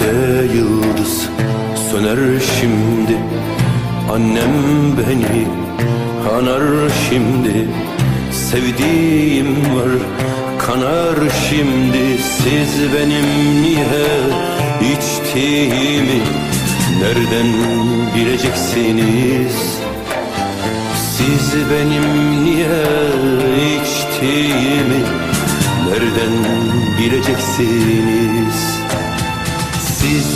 Gökte yıldız söner şimdi. Annem beni anar şimdi. Sevdiğim var kanar şimdi. Siz benim niye içtiğimi Nereden bileceksiniz? Siz benim niye içtiğimi Nereden bileceksiniz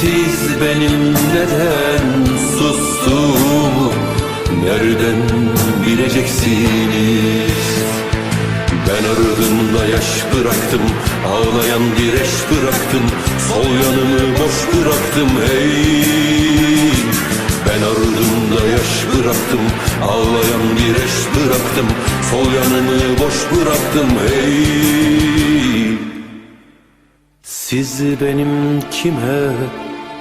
Siz benim neden sustuğumu nereden bileceksiniz? Ben ardımda yaş bıraktım, ağlayan direş bıraktım, sol yanımı boş bıraktım hey. Ben ardımda yaş bıraktım, ağlayan direş bıraktım, sol yanımı boş bıraktım hey. Siz benim kime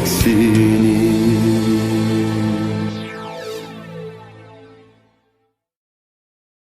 Bileceksiniz